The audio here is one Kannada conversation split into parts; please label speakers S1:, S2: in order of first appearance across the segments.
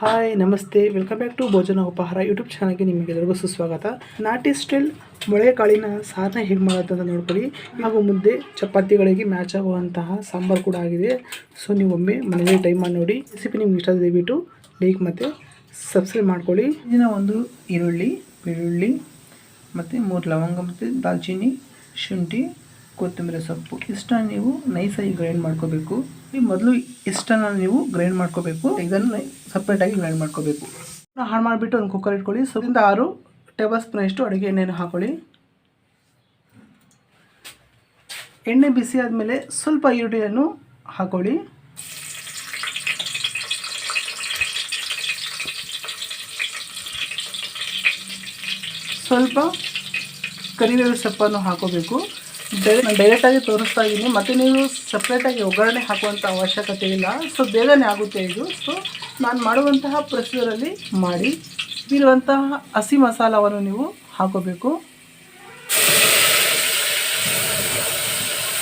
S1: ಹಾಯ್ ನಮಸ್ತೆ. ವೆಲ್ಕಮ್ ಬ್ಯಾಕ್ ಟು ಭೋಜನ ಉಪಹಾರ ಯೂಟ್ಯೂಬ್ ಚಾನಲ್ಗೆ ನಿಮಗೆಲ್ಲರಿಗೂ ಸುಸ್ವಾಗತ. ನಾಟಿ ಸ್ಟೈಲ್ ಮೊಳೆ ಕಾಳಿನ ಸಾರನ್ನ ಹೇಗೆ ಮಾಡೋದು ಅಂತ ನೋಡ್ಕೊಳ್ಳಿ. ಹಾಗೂ ಮುಂದೆ ಚಪಾತಿಗಳಿಗೆ ಮ್ಯಾಚ್ ಆಗುವಂತಹ ಸಾಂಬಾರು ಕೂಡ ಆಗಿದೆ. ಸೊ ನೀವು ಒಮ್ಮೆ ಮನೆಯಲ್ಲಿ ಟೈಮ್ ಮಾಡಿ ನೋಡಿ. ರೆಸಿಪಿ ನಿಮ್ಗೆ ಇಷ್ಟ ದಯವಿಟ್ಟು ಲೈಕ್ ಮತ್ತು ಸಬ್ಸ್ಕ್ರೈಬ್ ಮಾಡ್ಕೊಳ್ಳಿ. ಇದನ್ನ ಒಂದು ಈರುಳ್ಳಿ, ಬೆಳ್ಳುಳ್ಳಿ, ಮತ್ತು ಮೂರು ಲವಂಗ ಮತ್ತು ದಾಲ್ಚಿನ್ನಿ, ಶುಂಠಿ ಕೊತ್ತಂಬರಿ ಸೊಪ್ಪು. ಇಷ್ಟನ್ನ ನೀವು ನೈಸಾಗಿ ಗ್ರೈಂಡ್ ಮಾಡ್ಕೋಬೇಕು. ಈ ಮೊದಲು ಇಷ್ಟನ್ನ ನೀವು ಗ್ರೈಂಡ್ ಮಾಡ್ಕೋಬೇಕು. ಇದನ್ನು ಸಪ್ರೇಟಾಗಿ ಗ್ರೈಂಡ್ ಮಾಡ್ಕೋಬೇಕು. ಹಾಳು ಮಾಡಿಬಿಟ್ಟು ಒಂದು ಕುಕ್ಕರ್ ಇಟ್ಕೊಳ್ಳಿ. ಸೊಪ್ಪಿಂದ ಆರು ಟೇಬಲ್ ಸ್ಪೂನ್ ಅಷ್ಟು ಅಡುಗೆ ಎಣ್ಣೆಯನ್ನು ಹಾಕೊಳ್ಳಿ. ಎಣ್ಣೆ ಬಿಸಿ ಆದಮೇಲೆ ಸ್ವಲ್ಪ ಈರುಳ್ಳಿಯನ್ನು ಹಾಕೊಳ್ಳಿ. ಸ್ವಲ್ಪ ಕರಿಬೇವು ಸೊಪ್ಪನ್ನು ಹಾಕೋಬೇಕು. ಡೈರೆಕ್ಟಾಗಿ ತೋರಿಸ್ತಾ ಇದ್ದೀನಿ ಮತ್ತು ನೀವು ಸಪ್ರೇಟಾಗಿ ಒಗ್ಗರಣೆ ಹಾಕುವಂಥ ಅವಶ್ಯಕತೆ ಇಲ್ಲ. ಸೊ ಬೇಗನೆ ಆಗುತ್ತೆ ಇದು. ಸೊ ನಾನು ಮಾಡುವಂತಹ ಪ್ರೊಸೀಜರಲ್ಲಿ ಮಾಡಿ ಇರುವಂತಹ ಹಸಿ ಮಸಾಲವನ್ನು ನೀವು ಹಾಕೋಬೇಕು.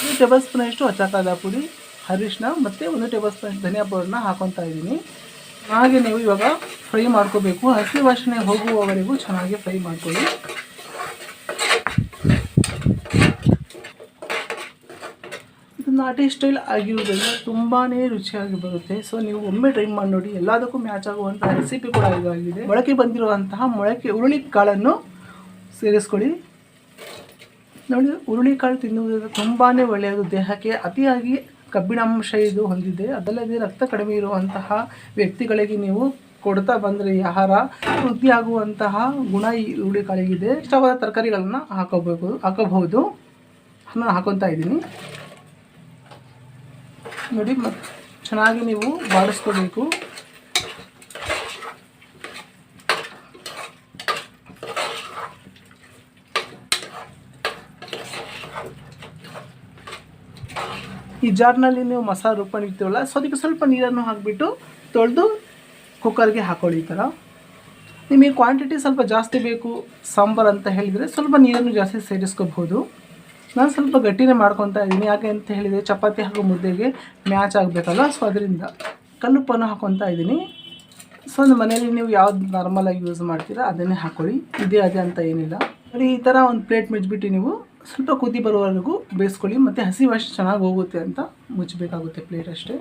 S1: ಒಂದು ಟೇಬಲ್ ಸ್ಪೂನ್ ಅಷ್ಟು ಹಚ್ಚಕಾದ ಪುಡಿ ಅರಿಶಿನ ಮತ್ತು ಒಂದು ಟೇಬಲ್ ಸ್ಪೂನ್ ಧನಿಯಾ ಪೌಡರ್ನ ಹಾಕೊತಾ ಇದ್ದೀನಿ ಹಾಗೆ ನೀವು ಇವಾಗ ಫ್ರೈ ಮಾಡ್ಕೋಬೇಕು. ಹಸಿ ವಾಸನೆ ಹೋಗುವವರೆಗೂ ಚೆನ್ನಾಗಿ ಫ್ರೈ ಮಾಡ್ಕೊಳ್ಳಿ. ಇದು ನಾಟಿ ಸ್ಟೈಲ್ ಆಗಿರುವುದರಿಂದ ತುಂಬಾ ರುಚಿಯಾಗಿ ಬರುತ್ತೆ. ಸೊ ನೀವು ಒಮ್ಮೆ ಟ್ರೈ ಮಾಡಿ ನೋಡಿ, ಎಲ್ಲದಕ್ಕೂ ಮ್ಯಾಚ್ ಆಗುವಂತಹ ರೆಸಿಪಿ ಕೂಡ ಇದಾಗಿದೆ. ಮೊಳಕೆ ಬಂದಿರುವಂತಹ ಮೊಳಕೆ ಹುರುಳಿ ಕಾಳನ್ನು ಸೇರಿಸ್ಕೊಳ್ಳಿ. ನೋಡಿ, ಹುರುಳಿಕಾಳು ತಿನ್ನುವುದರಿಂದ ತುಂಬಾ ಒಳ್ಳೆಯದು. ದೇಹಕ್ಕೆ ಅತಿಯಾಗಿ ಕಬ್ಬಿಣಾಂಶ ಇದು ಹೊಂದಿದೆ. ಅದಲ್ಲದೆ ರಕ್ತ ಕಡಿಮೆ ಇರುವಂತಹ ವ್ಯಕ್ತಿಗಳಿಗೆ ನೀವು ಕೊಡ್ತಾ ಬಂದರೆ ಆಹಾರ ವೃದ್ಧಿಯಾಗುವಂತಹ ಗುಣ ಈ ಹುರುಳಿಕಾಳಿಗಿದೆ. ಇಷ್ಟವಾದ ತರಕಾರಿಗಳನ್ನು ಹಾಕೋಬೇಕು, ಹಾಕೋಬಹುದು. ನಾನು ಹಾಕೊತಾ ಇದ್ದೀನಿ. ನೋಡಿ ಚೆನ್ನಾಗಿ ನೀವು ಬಾಡಿಸ್ಕೋಬೇಕು ಈ ಜಾರ್ನಲ್ಲಿ ನೀವು ಮಸಾಲ ಇರ್ತೀವಲ್ಲ ಸೊ ಅದಕ್ಕೆ ಸ್ವಲ್ಪ ನೀರನ್ನು ಹಾಕಿಬಿಟ್ಟು ತೊಳೆದು ಕುಕ್ಕರ್ಗೆ ಹಾಕೊಳ್ಳಿ ಈ ಥರ. ನಿಮಗೆ ಕ್ವಾಂಟಿಟಿ ಸ್ವಲ್ಪ ಜಾಸ್ತಿ ಬೇಕು, ಸಾಂಬಾರು ಅಂತ ಹೇಳಿದರೆ ಸ್ವಲ್ಪ ನೀರನ್ನು ಜಾಸ್ತಿ ಸೇರಿಸ್ಕೋಬಹುದು. ನಾನು ಸ್ವಲ್ಪ ಗಟ್ಟಿನೇ ಮಾಡ್ಕೊತಾ ಇದ್ದೀನಿ. ಯಾಕೆ ಅಂತ ಹೇಳಿದರೆ ಚಪಾತಿ ಹಾಗೂ ಮುದ್ದೆಗೆ ಮ್ಯಾಚ್ ಆಗಬೇಕಲ್ಲ ಸೊ ಅದರಿಂದ ಕಲ್ಲುಪ್ಪನ್ನು ಹಾಕೊತಾ ಇದ್ದೀನಿ. ಸೊ ಒಂದು ಮನೆಯಲ್ಲಿ ನೀವು ಯಾವ್ದು ನಾರ್ಮಲಾಗಿ ಯೂಸ್ ಮಾಡ್ತೀರಾ, ಅದನ್ನೇ ಹಾಕೊಳ್ಳಿ. ಇದೇ, ಅದೇ ಅಂತ ಏನಿಲ್ಲ. ಬರೀ ಈ ಥರ ಒಂದು ಪ್ಲೇಟ್ ಮುಚ್ಚಿಬಿಟ್ಟು ನೀವು ಸ್ವಲ್ಪ ಕುದಿ ಬರೋವರೆಗೂ ಬೇಯಿಸ್ಕೊಳ್ಳಿ. ಮತ್ತು ಹಸಿ ವಾಶ್ ಚೆನ್ನಾಗಿ ಹೋಗುತ್ತೆ ಅಂತ ಮುಚ್ಚಬೇಕಾಗುತ್ತೆ ಪ್ಲೇಟ್ ಅಷ್ಟೇ.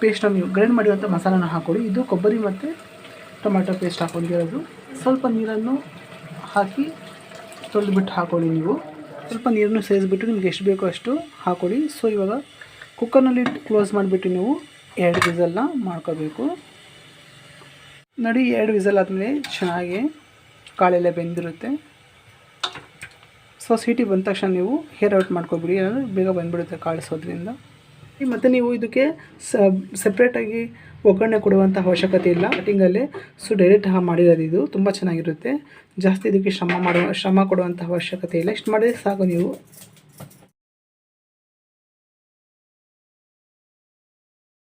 S1: ಪೇಸ್ಟನ್ನು ನೀವು ಗ್ರೈಂಡ್ ಮಾಡಿರುವಂಥ ಮಸಾಲನ ಹಾಕೊಳ್ಳಿ. ಇದು ಕೊಬ್ಬರಿ ಮತ್ತು ಟೊಮ್ಯಾಟೊ ಪೇಸ್ಟ್ ಹಾಕೊಂಡಿರೋದು. ಸ್ವಲ್ಪ ನೀರನ್ನು ಹಾಕಿ ತೊಳೆದುಬಿಟ್ಟು ಹಾಕೊಳ್ಳಿ ನೀವು. ಸ್ವಲ್ಪ ನೀರನ್ನು ಸೇರಿಸ್ಬಿಟ್ಟು ನಿಮ್ಗೆ ಎಷ್ಟು ಬೇಕೋ ಅಷ್ಟು ಹಾಕೊಳ್ಳಿ ಸೊ ಇವಾಗ ಕುಕ್ಕರ್ನಲ್ಲಿ ಕ್ಲೋಸ್ ಮಾಡಿಬಿಟ್ಟು ನೀವು ಎರಡು ವಿಸಲ್ನ ಮಾಡ್ಕೋಬೇಕು. ನೋಡಿ, ಎರಡು ವಿಸಲ್ ಆದಮೇಲೆ ಚೆನ್ನಾಗಿ ಕಾಳೆಲ್ಲ ಬೆಂದಿರುತ್ತೆ. ಸೊ ಸೀಟಿ ಬಂದ ತಕ್ಷಣ ನೀವು ಹೇರ್ ಔಟ್ ಮಾಡ್ಕೊಬಿಡಿ. ಏನಾದರೂ ಬೇಗ ಬಂದುಬಿಡುತ್ತೆ ಕಾಳಿಸೋದ್ರಿಂದ ಮತ್ತು ನೀವು ಇದಕ್ಕೆ ಸಪ್ರೇಟಾಗಿ ಒಗ್ಗರಣೆ ಕೊಡುವಂಥ ಅವಶ್ಯಕತೆ ಇಲ್ಲ. ಕಟಿಂಗಲ್ಲೇ ಸೊ ಡೈರೆಕ್ಟ್ ಹಾ ಮಾಡಿರೋದು ಇದು. ತುಂಬ ಚೆನ್ನಾಗಿರುತ್ತೆ. ಜಾಸ್ತಿ ಇದಕ್ಕೆ ಶ್ರಮ ಮಾಡುವ, ಶ್ರಮ ಕೊಡುವಂಥ ಅವಶ್ಯಕತೆ ಇಲ್ಲ. ಇಷ್ಟು ಮಾಡಿದ್ರೆ ಸಾಕು ನೀವು.